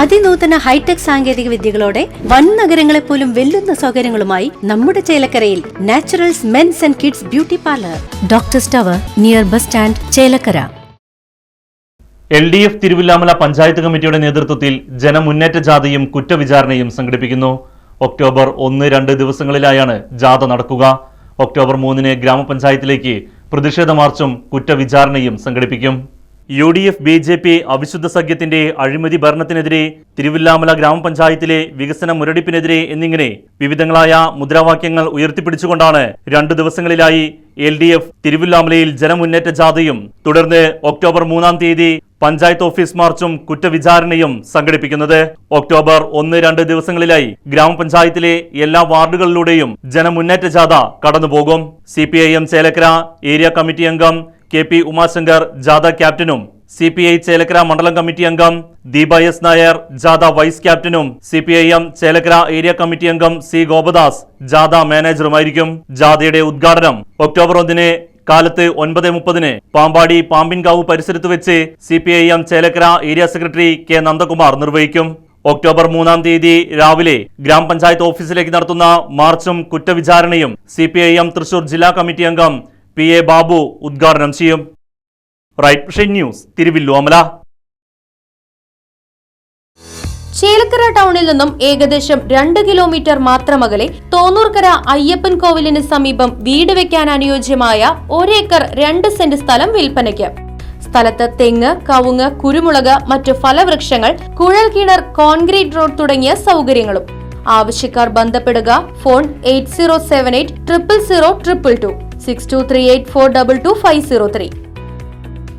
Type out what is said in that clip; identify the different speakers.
Speaker 1: അതിനൂതന hi tech സാങ്കേതിക വിദ്യകളോടെ വൻ നഗരങ്ങളെ പോലും വെല്ലുന്ന സൗകര്യങ്ങളുമായി നമ്മുടെ ചേലക്കരയിൽ naturals men's and kids beauty parlour. Doctor tower near bus stand Chelakkara.
Speaker 2: L D F Thiruvilwamala panchayat കമ്മിറ്റിയുടെ നേതൃത്വത്തിൽ ജനമുന്നേറ്റ ജാഥയും കുറ്റവിചാരണയും സംഘടിപ്പിക്കുന്നു. ഒക്ടോബർ ഒന്ന് രണ്ട് ദിവസങ്ങളിലായാണ് ജാഥ നടക്കുക. ഒക്ടോബർ മൂന്നിന് ഗ്രാമപഞ്ചായത്തിലേക്ക് പ്രതിഷേധ മാർച്ചും കുറ്റവിചാരണയും സംഘടിപ്പിക്കും. U D F B J P അവിശുദ്ധ സഖ്യത്തിന്റെ അഴിമതി ഭരണത്തിനെതിരെ തിരുവില്ലാമല ഗ്രാമപഞ്ചായത്തിലെ വികസന മുരടിപ്പിനെതിരെ എന്നിങ്ങനെ വിവിധങ്ങളായ മുദ്രാവാക്യങ്ങൾ ഉയർത്തിപ്പിടിച്ചുകൊണ്ടാണ് രണ്ടു ദിവസങ്ങളിലായി എൽ ഡി എഫ് തിരുവില്ലാമലയിൽ ജനമുന്നേറ്റ ജാഥയും തുടർന്ന് ഒക്ടോബർ മൂന്നാം തീയതി പഞ്ചായത്ത് ഓഫീസ് മാർച്ചും കുറ്റവിചാരണയും സംഘടിപ്പിക്കുന്നത്. ഒക്ടോബർ ഒന്ന് രണ്ട് ദിവസങ്ങളിലായി ഗ്രാമപഞ്ചായത്തിലെ എല്ലാ വാർഡുകളിലൂടെയും ജനമുന്നേറ്റ ജാഥ കടന്നുപോകും. C P I M Chelakkara area committee അംഗം കെ പി ഉമാശങ്കർ ജാഥ ക്യാപ്റ്റനും സി പി ഐ ചേലക്കര മണ്ഡലം കമ്മിറ്റി അംഗം ദീപ എസ് നായർ ജാഥ വൈസ് ക്യാപ്റ്റനും C P I M Chelakkara area committee അംഗം സി ഗോപദാസ് ജാഥ മാനേജറുമായിരിക്കും. ജാഥയുടെ ഉദ്ഘാടനം ഒക്ടോബർ ഒന്നിന് കാലത്ത് ഒൻപത് മുപ്പതിന് പാമ്പാടി പാമ്പിൻകാവ് പരിസരത്ത് വെച്ച് C P I M Chelakkara area secretary K Nandakumar നിർവഹിക്കും. ഒക്ടോബർ മൂന്നാം തീയതി രാവിലെ ഗ്രാമപഞ്ചായത്ത് ഓഫീസിലേക്ക് നടത്തുന്ന മാർച്ചും കുറ്റവിചാരണയും C P I M Thrissur ജില്ലാ കമ്മിറ്റി അംഗം പി എ ബാബു ഉദ്ഘാടനം ചെയ്യും. Right vision news Thiruvilwamala
Speaker 3: Chelakkara ടൗണിൽ നിന്നും ഏകദേശം രണ്ട് കിലോമീറ്റർ മാത്രം അകലെ തോന്നൂർക്കര അയ്യപ്പൻ കോവിലിന് സമീപം വീട് വെക്കാൻ അനുയോജ്യമായ ഒരേക്കർ രണ്ട് സെന്റ് സ്ഥലം വിൽപ്പനയ്ക്ക്. സ്ഥലത്ത് തെങ്ങ് കവുങ്ങ് കുരുമുളക് മറ്റു ഫലവൃക്ഷങ്ങൾ കുഴൽ കിണർ കോൺക്രീറ്റ് റോഡ് തുടങ്ങിയ സൗകര്യങ്ങളും. ആവശ്യക്കാർ ബന്ധപ്പെടുക phone eight zero seven eight triple zero triple two. Six two three eight four double two five zero three